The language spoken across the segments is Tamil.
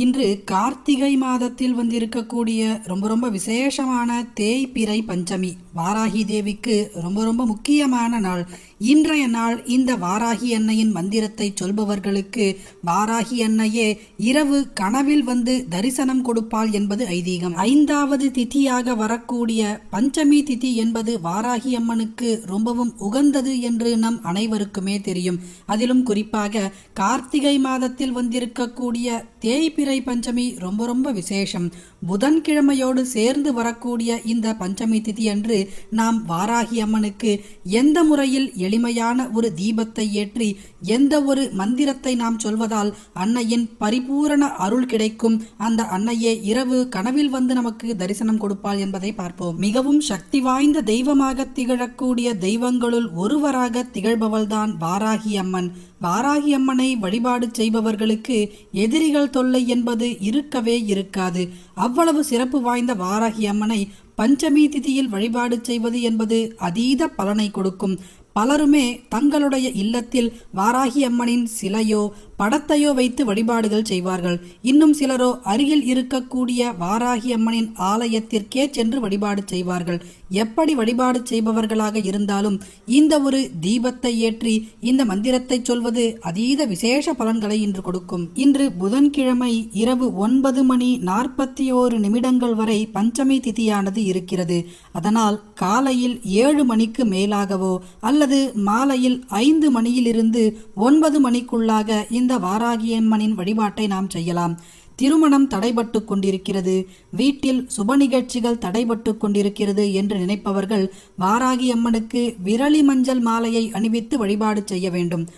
இன்று கார்த்திகை மாதத்தில் வந்திருக்கக்கூடிய ரொம்ப ரொம்ப விசேஷமான தேய்பிறை பஞ்சமி வாராகி தேவிக்கு ரொம்ப ரொம்ப முக்கியமான நாள். இன்றைய நாள் இந்த வாராகி அன்னையின் மந்திரத்தை சொல்பவர்களுக்கு வாராகி அன்னையே இரவு கனவில் வந்து தரிசனம் கொடுப்பாள் என்பது ஐதீகம். ஐந்தாவது திதியாக வரக்கூடிய பஞ்சமி திதி என்பது வாராகி அம்மனுக்கு ரொம்பவும் உகந்தது என்று நம் அனைவருக்குமே தெரியும். அதிலும் குறிப்பாக கார்த்திகை மாதத்தில் வந்திருக்கக்கூடிய தேய்பிறை பஞ்சமி ரொம்ப ரொம்ப விசேஷம். புதன்கிழமையோடு சேர்ந்து வரக்கூடிய இந்த பஞ்சமி திதி அன்று நாம் வாராகி அம்மனுக்கு எந்த முறையில் எளிமையான ஒரு தீபத்தை ஏற்றி எந்த ஒரு மந்திரத்தை நாம் சொல்வதால் அன்னையின் பரிபூரண அருள் கிடைக்கும். அந்த அன்னையே இரவு கனவில் வந்து நமக்கு தரிசனம் கொடுப்பாள் என்பதை பார்ப்போம். மிகவும் சக்தி வாய்ந்த தெய்வமாக திகழக்கூடிய தெய்வங்களுள் ஒருவராக திகழ்பவள்தான் வாராகி அம்மன். வாராகி அம்மனை வழிபாடு செய்பவர்களுக்கு எதிரிகள் தொல்லை என்பது இருக்கவே இருக்காது. அவ்வளவு சிறப்பு வாய்ந்த வாராகி அம்மனை பஞ்சமி திதியில் வழிபாடு செய்வது என்பது அதீத பலனை கொடுக்கும். பலருமே தங்களுடைய இல்லத்தில் வாராகி அம்மனின் சிலையோ படத்தையோ வைத்து வழிபாடுகள் செய்வார்கள். இன்னும் சிலரோ அருகில் இருக்கக்கூடிய வாராகி அம்மனின் ஆலயத்திற்கே சென்று வழிபாடு செய்வார்கள். எப்படி வழிபாடு செய்பவர்களாக இருந்தாலும் இந்த ஒரு தீபத்தை ஏற்றி இந்த மந்திரத்தை சொல்வது அதீத விசேஷ பலன்களை இன்று கொடுக்கும். இன்று புதன்கிழமை இரவு ஒன்பது மணி நாற்பத்தி ஓரு நிமிடங்கள் வரை பஞ்சமி திதியானது இருக்கிறது. அதனால் காலையில் ஏழு மணிக்கு மேலாகவோ அல்லது மாலையில் ஐந்து மணியிலிருந்து ஒன்பது மணிக்குள்ளாக இந்த வாராகியம்மனின் வழிபாட்டை நாம் செய்யலாம். திருமணம் தடைபட்டு கொண்டிருக்கிறது. வீட்டில் சுப நிகழ்ச்சிகள் தடைபட்டு கொண்டிருக்கிறது என்று நினைப்பவர்கள் வாராகி அம்மனுக்கு விரலி மஞ்சள் மாலையை அணிவித்து வழிபாடு செய்ய வேண்டும்.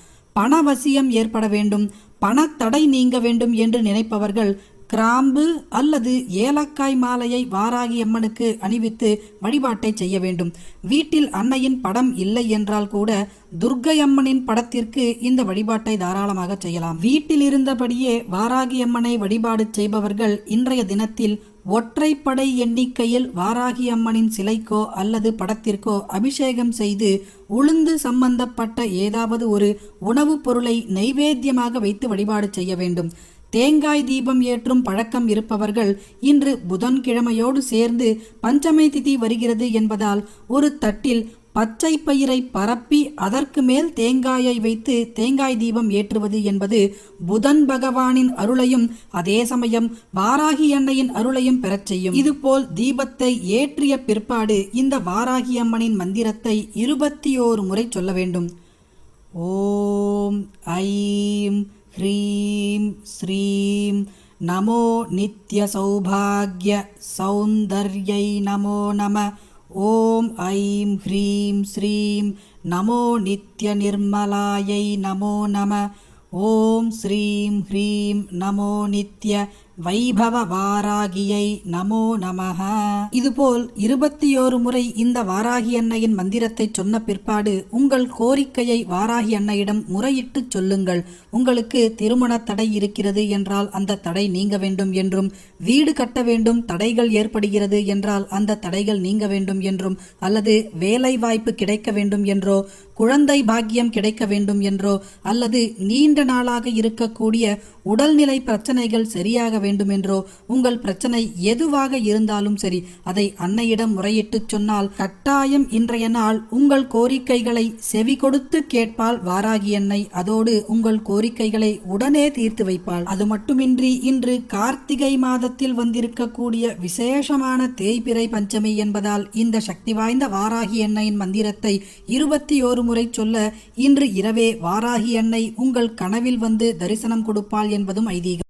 பணவசியம் ஏற்பட வேண்டும். பணத்தடை நீங்க வேண்டும் என்று நினைப்பவர்கள் கிராம்பு அல்லது ஏலக்காய் மாலையை வாராகி அம்மனுக்கு அணிவித்து வழிபாட்டை செய்ய வேண்டும். வீட்டில் அன்னையின் படம் இல்லை என்றால் கூட துர்க்கை அம்மனின் படத்திற்கு இந்த வழிபாட்டை தாராளமாக செய்யலாம். வீட்டில் இருந்தபடியே வாராகி அம்மனை வழிபாடு செய்பவர்கள் இன்றைய தினத்தில் ஒற்றைப்படை எண்ணிக்கையில் வாராகி அம்மனின் சிலைக்கோ அல்லது படத்திற்கோ அபிஷேகம் செய்து உளுந்து சம்பந்தப்பட்ட ஏதாவது ஒரு உணவுப் பொருளை நைவேத்தியமாக வைத்து வழிபாடு செய்ய வேண்டும். தேங்காய் தீபம் ஏற்றும் பழக்கம் இருப்பவர்கள் இன்று புதன்கிழமையோடு சேர்ந்து பஞ்சமை திதி வருகிறது என்பதால் ஒரு தட்டில் பச்சை பயிரை பரப்பி அதற்கு மேல் தேங்காயை வைத்து தேங்காய் தீபம் ஏற்றுவது என்பது புதன் பகவானின் அருளையும் அதே சமயம் வாராகி அன்னையின் அருளையும் பெறச் செய்யும். இதுபோல் தீபத்தை ஏற்றிய பிற்பாடு இந்த வாராகி அம்மனின் மந்திரத்தை இருபத்தி ஓரு முறை சொல்ல வேண்டும். ஓம் ஐம் ह्रीं श्रीं नमो नित्यसौभाग्य सौन्दर्यै नमो नमः ॐ ऐं ह्रीं श्रीं नमो नित्यनिर्मलायै नमो नमः ॐ श्रीं ह्रीं नमो नित्य வைபவ வாராகியை நமோ நமஹ. இதுபோல் இருபத்தி ஓரு முறை இந்த வாராகி அன்னையின் மந்திரத்தை சொன்ன பிற்பாடு உங்கள் கோரிக்கையை வாராகி அன்னையிடம் முறையிட்டு சொல்லுங்கள். உங்களுக்கு திருமண தடை இருக்கிறது என்றால் அந்த தடை நீங்க வேண்டும் என்றும் வீடு கட்ட வேண்டும் தடைகள் ஏற்படுகிறது என்றால் அந்த தடைகள் நீங்க வேண்டும் என்றும் அல்லது வேலை வாய்ப்பு கிடைக்க வேண்டும் என்றோ குழந்தை பாக்கியம் கிடைக்க வேண்டும் என்றோ அல்லது நீண்ட நாளாக இருக்கக்கூடிய உடல்நிலை பிரச்சனைகள் சரியாக வேண்டும் என்றோ உங்கள் பிரச்சனை எதுவாக இருந்தாலும் சரி அதை அன்னையிடம் முறையிட்டு சொன்னால் கட்டாயம் இன்றைய நாள் உங்கள் கோரிக்கைகளை செவி கொடுத்து கேட்பால் வாராகி அன்னை. அதோடு உங்கள் கோரிக்கைகளை உடனே தீர்த்து வைப்பாள். அது மட்டுமின்றி இன்று கார்த்திகை மாதத்தில் வந்திருக்கக்கூடிய விசேஷமான தேய்பிறை பஞ்சமி என்பதால் இந்த சக்தி வாய்ந்த வாராகி அன்னையின் மந்திரத்தை இருபத்தி ஓரு முறை சொல்ல இன்று இரவே வாராகி எண்ணெய் உங்கள் கனவில் வந்து தரிசனம் கொடுப்பாள் என்பதும் ஐதீகம்.